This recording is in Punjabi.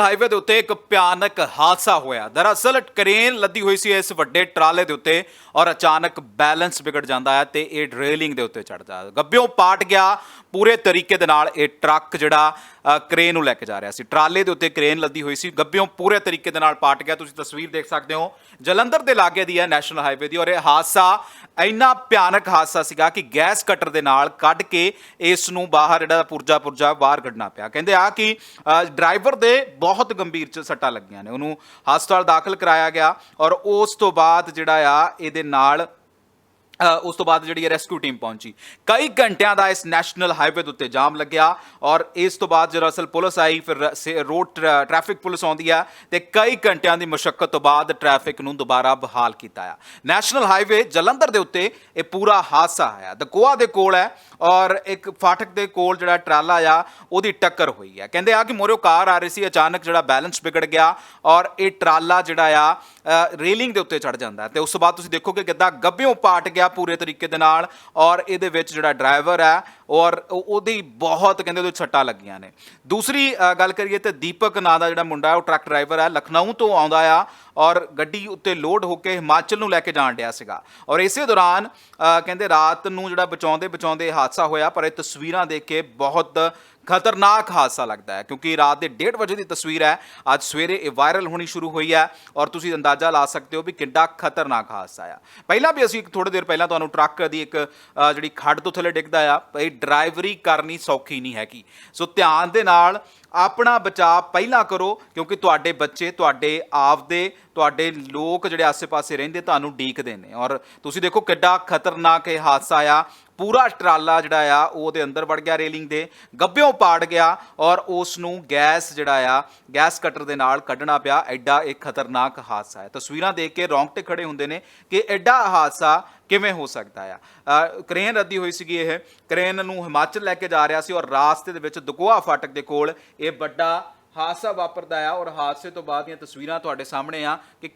ਹਾਈਵੇ ਦੇ ਉੱਤੇ ਇੱਕ ਭਿਆਨਕ ਹਾਦਸਾ ਹੋਇਆ। ਦਰਅਸਲ ਕ੍ਰੇਨ ਲੱਦੀ ਹੋਈ ਸੀ ਇਸ ਵੱਡੇ ਟਰਾਲੇ ਦੇ ਉੱਤੇ ਔਰ ਅਚਾਨਕ ਬੈਲੈਂਸ ਵਿਗੜ ਜਾਂਦਾ ਹੈ ਤੇ ਇਹ ਰੇਲਿੰਗ ਦੇ ਉੱਤੇ ਚੜਦਾ ਗੱਬਿਓਂ ਪਾਟ ਗਿਆ। ਪੂਰੇ ਤਰੀਕੇ ਦੇ ਨਾਲ ਇਹ ਟਰੱਕ ਜਿਹੜਾ ਕ੍ਰੇਨ ਨੂੰ ਲੈ ਕੇ ਜਾ ਰਿਹਾ ਸੀ। ਟਰਾਲੇ ਦੇ ਉੱਤੇ ਕ੍ਰੇਨ ਲੱਦੀ ਹੋਈ ਸੀ। ਗੱਬਿਓਂ ਪੂਰੇ ਤਰੀਕੇ ਦੇ ਨਾਲ ਪਾਟ ਗਿਆ। ਤੁਸੀਂ ਤਸਵੀਰ ਦੇਖ ਸਕਦੇ ਹੋ। ਜਲੰਧਰ ਦੇ ਲਾਗੇ ਦੀ ਹੈ ਨੈਸ਼ਨਲ ਹਾਈਵੇ ਦੀ ਔਰ ਇਹ ਹਾਦਸਾ ਇੰਨਾ ਭਿਆਨਕ ਹਾਦਸਾ ਸੀਗਾ ਕਿ ਗੈਸ ਕਟਰ ਦੇ ਨਾਲ ਕੱਢ ਕੇ ਇਸ ਨੂੰ ਬਾਹਰ ਜਿਹੜਾ ਪੁਰਜਾ ਪੁਰਜਾ ਬਾਹਰ ਕੱਢਣਾ ਪਿਆ। ਕਹਿੰਦੇ ਆ ਕਿ ਡਰਾਈਵਰ ਦੇ ਬਹੁਤ ਗੰਭੀਰ ਚ ਸੱਟਾਂ ਲੱਗੀਆਂ ਨੇ। ਉਹਨੂੰ ਹਸਪਤਾਲ ਦਾਖਲ ਕਰਾਇਆ ਗਿਆ ਔਰ ਉਸ ਤੋਂ ਬਾਅਦ ਜਿਹੜਾ ਆ, ਇਹਦੇ ਨਾਲ ਉਸ ਤੋਂ ਬਾਅਦ ਜਿਹੜੀ ਰੈਸਕਿਊ ਟੀਮ ਪਹੁੰਚੀ। ਕਈ ਘੰਟਿਆਂ ਦਾ ਇਸ ਨੈਸ਼ਨਲ ਹਾਈਵੇ ਦੇ ਉੱਤੇ ਜਾਮ ਲੱਗਿਆ ਔਰ ਇਸ ਤੋਂ ਬਾਅਦ ਜਦੋਂ ਅਸਲ ਪੁਲਿਸ ਆਈ, ਫਿਰ ਰੋਡ ਟ੍ਰੈਫਿਕ ਪੁਲਿਸ ਆਉਂਦੀ ਆ ਤੇ ਕਈ ਘੰਟਿਆਂ ਦੀ ਮੁਸ਼ਕਲ ਤੋਂ ਬਾਅਦ ਟ੍ਰੈਫਿਕ ਨੂੰ ਦੁਬਾਰਾ ਬਹਾਲ ਕੀਤਾ ਆ। ਨੈਸ਼ਨਲ ਹਾਈਵੇ ਜਲੰਧਰ ਦੇ ਉੱਤੇ ਇਹ ਪੂਰਾ ਹਾਦਸਾ ਆਇਆ ਦਕੋਆ ਦੇ ਕੋਲ ਹੈ ਔਰ ਇੱਕ ਫਾਟਕ ਦੇ ਕੋਲ ਜਿਹੜਾ ਟਰਾਲਾ ਆ, ਉਹਦੀ ਟੱਕਰ ਹੋਈ ਹੈ ਕਹਿੰਦੇ ਆ ਕਿ ਮੋਰਿਓ ਕਾਰ ਆ ਰਹੀ ਸੀ, ਅਚਾਨਕ ਜਿਹੜਾ ਬੈਲੈਂਸ ਵਿਗੜ ਗਿਆ ਔਰ ਇਹ ਟਰਾਲਾ ਜਿਹੜਾ ਆ ਰੇਲਿੰਗ ਦੇ ਉੱਤੇ ਚੜ ਜਾਂਦਾ। ਹੈ ਤੇ ਉਸ ਤੋਂ ਬਾਅਦ ਤੁਸੀਂ ਦੇਖੋਗੇ ਕਿੱਦਾਂ ਗੱਬਿਓਂ ਪਾਟ ਗਿਆ ਪੂਰੇ ਤਰੀਕੇ ਦੇ ਨਾਲ ਔਰ ਇਹਦੇ ਵਿੱਚ ਜਿਹੜਾ ਡਰਾਈਵਰ ਹੈ ਔਰ ਉਹਦੀ ਬਹੁਤ ਕਹਿੰਦੇ ਉਹਦੇ ਛੱਟਾਂ ਲੱਗੀਆਂ ਨੇ। ਦੂਸਰੀ ਅ, ਗੱਲ ਕਰੀਏ ਤੇ ਦੀਪਕ ਨਾਂ ਦਾ ਜਿਹੜਾ ਮੁੰਡਾ ਉਹ ਟਰੱਕ ਡਰਾਈਵਰ ਹੈ ਲਖਨਊ ਤੋਂ ਆਉਂਦਾ ਆ। ਔਰ ਗੱਡੀ ਉੱਤੇ ਲੋਡ ਹੋ ਕੇ ਹਿਮਾਚਲ ਨੂੰ ਲੈ ਕੇ ਜਾਣ ਡਿਆ ਸੀਗਾ। ਔਰ ਇਸੇ ਦੌਰਾਨ ਕਹਿੰਦੇ ਰਾਤ ਨੂੰ ਜਿਹੜਾ ਬਚਾਉਂਦੇ ਬਚਾਉਂਦੇ ਹਾਦਸਾ ਹੋਇਆ, ਪਰ ਇਹ ਤਸਵੀਰਾਂ ਦੇਖ ਕੇ ਬਹੁਤ ਖਤਰਨਾਕ ਹਾਦਸਾ ਲੱਗਦਾ ਹੈ, ਕਿਉਂਕਿ ਰਾਤ ਦੇ 1:30 ਵਜੇ ਦੀ ਤਸਵੀਰ ਹੈ। ਅੱਜ ਸਵੇਰੇ ਇਹ ਵਾਇਰਲ ਹੋਣੀ ਸ਼ੁਰੂ ਹੋਈ ਹੈ ਔਰ ਤੁਸੀਂ ਅੰਦਾਜ਼ਾ ਲਾ ਸਕਦੇ ਹੋ ਵੀ ਕਿੰਨਾ ਖਤਰਨਾਕ ਹਾਦਸਾ ਆ। ਪਹਿਲਾਂ ਵੀ ਅਸੀਂ ਥੋੜੇ ਦੇਰ ਪਹਿਲਾਂ ਤੁਹਾਨੂੰ ਟਰੱਕ ਦੀ ਇੱਕ ਜਿਹੜੀ ਖੱਡ ਤੋਂ ਥੱਲੇ ਡਿੱਗਦਾ ਆ, ਇਹ ਡਰਾਈਵਰੀ ਕਰਨੀ ਸੌਖੀ ਨਹੀਂ ਹੈਗੀ। ਸੋ ਧਿਆਨ ਦੇ ਨਾਲ ਆਪਣਾ ਬਚਾਅ ਪਹਿਲਾਂ ਕਰੋ, ਕਿਉਂਕਿ ਤੁਹਾਡੇ ਬੱਚੇ, ਤੁਹਾਡੇ ਆਪਦੇ ਤੁਹਾਡੇ ਲੋਕ ਜਿਹੜੇ ਆਸ-ਪਾਸੇ ਰਹਿੰਦੇ ਤੁਹਾਨੂੰ ਡੀਕਦੇ ਨੇ। ਔਰ ਤੁਸੀਂ ਦੇਖੋ ਕਿੱਡਾ ਖਤਰਨਾਕ ਇਹ ਹਾਦਸਾ ਆ। ਪੂਰਾ ਟਰਾਲਾ ਜਿਹੜਾ ਆ, ਉਹ ਉਹਦੇ ਅੰਦਰ ਵੜ ਗਿਆ ਰੇਲਿੰਗ ਦੇ ਗੱਬਿਓਂ ਪਾੜ ਗਿਆ ਔਰ ਉਸ ਨੂੰ ਗੈਸ ਜਿਹੜਾ ਆ, ਗੈਸ ਕਟਰ ਦੇ ਨਾਲ ਕੱਢਣਾ ਪਿਆ। ਐਡਾ ਇੱਕ ਖਤਰਨਾਕ ਹਾਦਸਾ ਹੈ। ਤਸਵੀਰਾਂ ਦੇਖ ਕੇ ਰੌਂਗਟੇ ਖੜੇ ਹੁੰਦੇ ਨੇ ਕਿ ਐਡਾ ਹਾਦਸਾ ਕਿਵੇਂ ਹੋ ਸਕਦਾ ਆ। ਕ੍ਰੇਨ ਰੱਦੀ ਹੋਈ ਸੀਗੀ ਇਹ। ਕ੍ਰੇਨ ਨੂੰ ਹਿਮਾਚਲ ਲੈ ਕੇ ਜਾ ਰਿਹਾ ਸੀ ਔਰ ਰਾਸਤੇ ਦੇ ਵਿੱਚ ਦਕੋਆ ਫਾਟਕ ਦੇ ਕੋਲ ਇਹ ਵੱਡਾ ਹਾਦਸਾ ਵਾਪਰਦਾ ਆ ਔਰ ਹਾਦਸੇ ਤੋਂ ਬਾਅਦ ਦੀਆਂ ਤਸਵੀਰਾਂ ਤੁਹਾਡੇ ਸਾਹਮਣੇ ਆ ਕਿ